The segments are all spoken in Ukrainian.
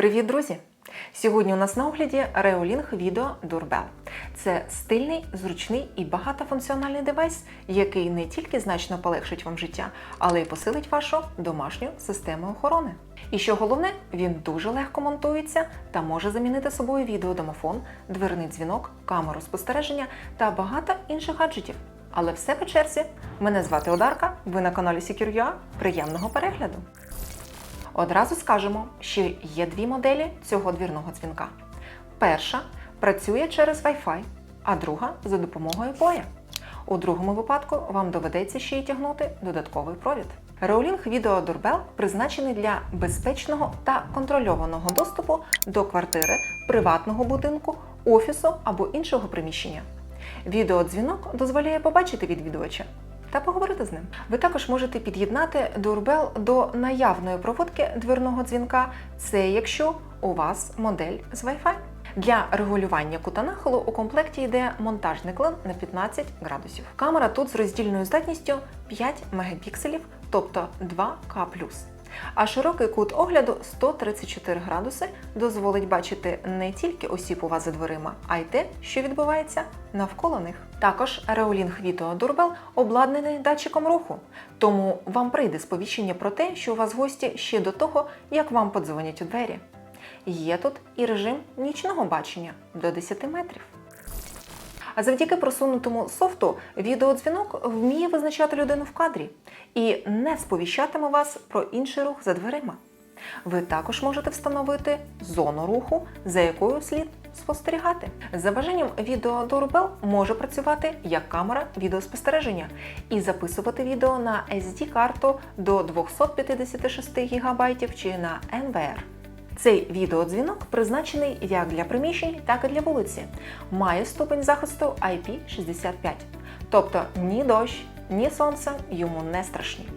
Привіт, друзі! Сьогодні у нас на огляді Reolink Video Doorbell. Це стильний, зручний і багатофункціональний девайс, який не тільки значно полегшить вам життя, але й посилить вашу домашню систему охорони. І що головне, він дуже легко монтується та може замінити собою відеодомофон, дверний дзвінок, камеру спостереження та багато інших гаджетів. Але все по черзі. Мене звати Одарка, ви на каналі Secure.ua. Приємного перегляду! Одразу скажемо, що є дві моделі цього двірного дзвінка. Перша працює через Wi-Fi, а друга за допомогою боя. У другому випадку вам доведеться ще й тягнути додатковий провід. Reolink Video Doorbell призначений для безпечного та контрольованого доступу до квартири, приватного будинку, офісу або іншого приміщення. Відеодзвінок дозволяє побачити відвідувача та поговорити з ним. Ви також можете під'єднати дурбел до наявної проводки дверного дзвінка. Це якщо у вас модель з Wi-Fi. Для регулювання кута нахилу у комплекті йде монтажний клин на 15 градусів. Камера тут з роздільною здатністю 5 мегапікселів, тобто 2К+. А широкий кут огляду 134 градуси дозволить бачити не тільки осіб у вас за дверима, а й те, що відбувається навколо них. Також Reolink Video Doorbell обладнаний датчиком руху, тому вам прийде сповіщення про те, що у вас гості ще до того, як вам подзвонять у двері. Є тут і режим нічного бачення до 10 метрів. А завдяки просунутому софту відеодзвінок вміє визначати людину в кадрі і не сповіщатиме вас про інший рух за дверима. Ви також можете встановити зону руху, за якою слід спостерігати. За бажанням відеодорбел може працювати як камера відеоспостереження і записувати відео на SD-карту до 256 ГБ чи на NVR. Цей відеодзвінок призначений як для приміщень, так і для вулиці. Має ступень захисту IP65. Тобто ні дощ, ні сонце йому не страшні.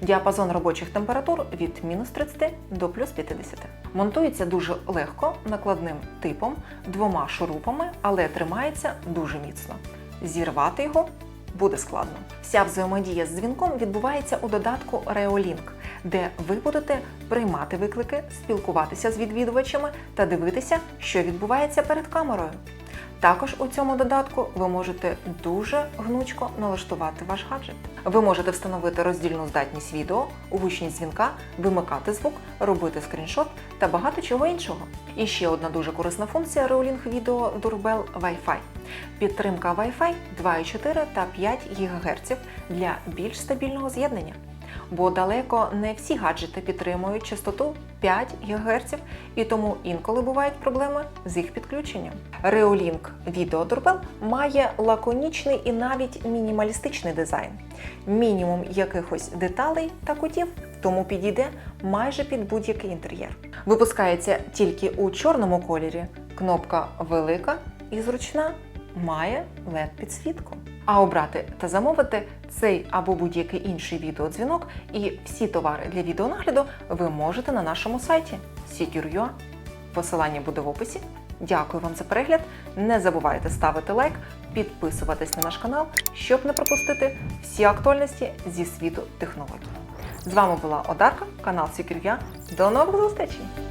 Діапазон робочих температур від мінус 30 до плюс 50. Монтується дуже легко, накладним типом, двома шурупами, але тримається дуже міцно. Зірвати його буде складно. Вся взаємодія з дзвінком відбувається у додатку Reolink, де ви будете приймати виклики, спілкуватися з відвідувачами та дивитися, що відбувається перед камерою. Також у цьому додатку ви можете дуже гнучко налаштувати ваш гаджет. Ви можете встановити роздільну здатність відео, гучність дзвінка, вимикати звук, робити скріншот та багато чого іншого. І ще одна дуже корисна функція Reolink Video Doorbell Wi-Fi. Підтримка Wi-Fi 2,4 та 5 ГГц для більш стабільного з'єднання. Бо далеко не всі гаджети підтримують частоту 5 ГГц, і тому інколи бувають проблеми з їх підключенням. Reolink Doorbell має лаконічний і навіть мінімалістичний дизайн. Мінімум якихось деталей та кутів, тому підійде майже під будь-який інтер'єр. Випускається тільки у чорному кольорі. Кнопка велика і зручна, має led підсвітку. А обрати та замовити цей або будь-який інший відеодзвінок і всі товари для відеонагляду ви можете на нашому сайті Secure.ua. Посилання буде в описі. Дякую вам за перегляд. Не забувайте ставити лайк, підписуватись на наш канал, щоб не пропустити всі актуальності зі світу технологій. З вами була Одарка, канал Secure.ua. До нових зустрічей!